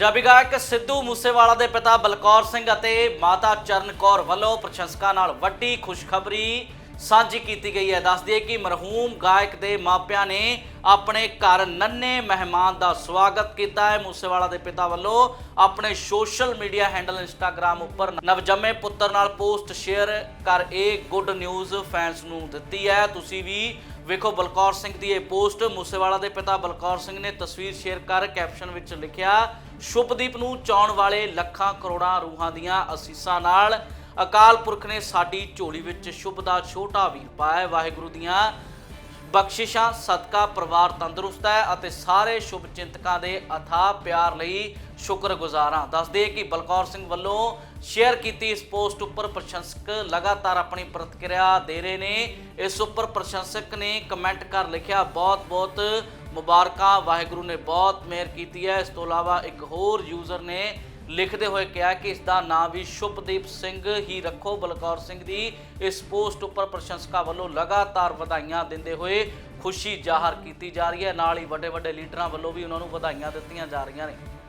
ਪੰਜਾਬੀ ਗਾਇਕ ਸਿੱਧੂ ਮੂਸੇਵਾਲਾ ਦੇ ਪਿਤਾ ਬਲਕੌਰ ਸਿੰਘ ਅਤੇ ਮਾਤਾ ਚਰਨ ਕੌਰ ਵੱਲੋਂ ਪ੍ਰਸ਼ੰਸਕਾਂ ਨਾਲ ਵੱਡੀ ਖੁਸ਼ਖਬਰੀ ਸਾਂਝੀ ਕੀਤੀ ਗਈ ਹੈ। ਦੱਸ ਦਈਏ ਕਿ ਮਰਹੂਮ ਗਾਇਕ ਦੇ ਮਾਪਿਆਂ ਨੇ ਆਪਣੇ ਘਰ ਨੰਨੇ ਮਹਿਮਾਨ ਦਾ ਸਵਾਗਤ ਕੀਤਾ ਹੈ। ਮੂਸੇਵਾਲਾ ਦੇ ਪਿਤਾ ਵੱਲੋਂ ਆਪਣੇ ਸੋਸ਼ਲ ਮੀਡੀਆ ਹੈਂਡਲ ਇੰਸਟਾਗ੍ਰam ਉੱਪਰ ਨਵਜੰਮੇ ਪੁੱਤਰ ਨਾਲ ਪੋਸਟ ਸ਼ੇਅਰ ਕਰ ਇਹ ਗੁੱਡ ਨਿਊਜ਼ ਫੈਨਸ ਨੂੰ ਦਿੱਤੀ ਹੈ। ਤੁਸੀਂ ਵੀ ਵੇਖੋ ਬਲਕੌਰ ਸਿੰਘ ਦੀ ਇਹ ਪੋਸਟ। ਮੂਸੇਵਾਲਾ ਦੇ ਪਿਤਾ ਬਲਕੌਰ ਸਿੰਘ ਨੇ ਤਸਵੀਰ ਸ਼ੇਅਰ ਕਰ ਕੈਪਸ਼ਨ ਵਿੱਚ ਲਿਖਿਆ, ਸ਼ੁਭਦੀਪ ਨੂੰ ਚਾਉਣ ਵਾਲੇ ਲੱਖਾਂ ਕਰੋੜਾਂ ਰੂਹਾਂ ਦੀਆਂ ਅਸੀਸਾਂ ਨਾਲ ਅਕਾਲ ਪੁਰਖ ਨੇ ਸਾਡੀ ਝੋਲੀ ਵਿੱਚ ਸ਼ੁਭ ਦਾ ਛੋਟਾ ਵੀਰ ਪਾਇਆ ਵਾਹਿਗੁਰੂ ਦੀਆਂ ਬਖਸ਼ਿਸ਼ਾਂ, ਸਦਕਾ, ਪਰਿਵਾਰ ਤੰਦਰੁਸਤ ਹੈ ਅਤੇ ਸਾਰੇ ਸ਼ੁਭ ਚਿੰਤਕਾਂ ਦੇ ਅਥਾਹ ਪਿਆਰ ਲਈ ਸ਼ੁਕਰਗੁਜ਼ਾਰ ਹਾਂ। ਦੱਸਦੇ ਕਿ ਬਲਕੌਰ ਸਿੰਘ ਵੱਲੋਂ ਸ਼ੇਅਰ ਕੀਤੀ ਇਸ ਪੋਸਟ ਉੱਪਰ ਪ੍ਰਸ਼ੰਸਕ ਲਗਾਤਾਰ ਆਪਣੀ ਪ੍ਰਤੀਕਿਰਿਆ ਦੇ ਰਹੇ ਨੇ। ਇਸ ਉੱਪਰ ਪ੍ਰਸ਼ੰਸਕ ਨੇ ਕਮੈਂਟ ਕਰ ਲਿਖਿਆ ਬਹੁਤ ਬਹੁਤ ਮੁਬਾਰਕਾਂ। ਵਾਹਿਗੁਰੂ ਨੇ ਬਹੁਤ ਮਿਹਰ ਕੀਤੀ ਹੈ। ਇਸ ਤੋਂ ਇਲਾਵਾ ਇੱਕ ਹੋਰ ਯੂਜ਼ਰ ਨੇ ਲਿਖਦੇ ਹੋਏ ਕਿਹਾ ਕਿ ਇਸ ਦਾ ਨਾਮ ਵੀ ਸ਼ੁਭਦੀਪ ਸਿੰਘ ਹੀ ਰੱਖੋ। ਬਲਕੌਰ ਸਿੰਘ ਦੀ ਇਸ ਪੋਸਟ ਉੱਪਰ ਪ੍ਰਸ਼ੰਸਕਾਂ ਵੱਲੋਂ ਲਗਾਤਾਰ ਵਧਾਈਆਂ ਦਿੰਦੇ ਹੋਏ ਖੁਸ਼ੀ ਜ਼ਾਹਰ ਕੀਤੀ ਜਾ ਰਹੀ ਹੈ। ਨਾਲ ਹੀ ਵੱਡੇ ਵੱਡੇ ਲੀਡਰਾਂ ਵੱਲੋਂ ਵੀ ਉਹਨਾਂ ਨੂੰ ਵਧਾਈਆਂ ਦਿੱਤੀਆਂ ਜਾ ਰਹੀਆਂ ਨੇ।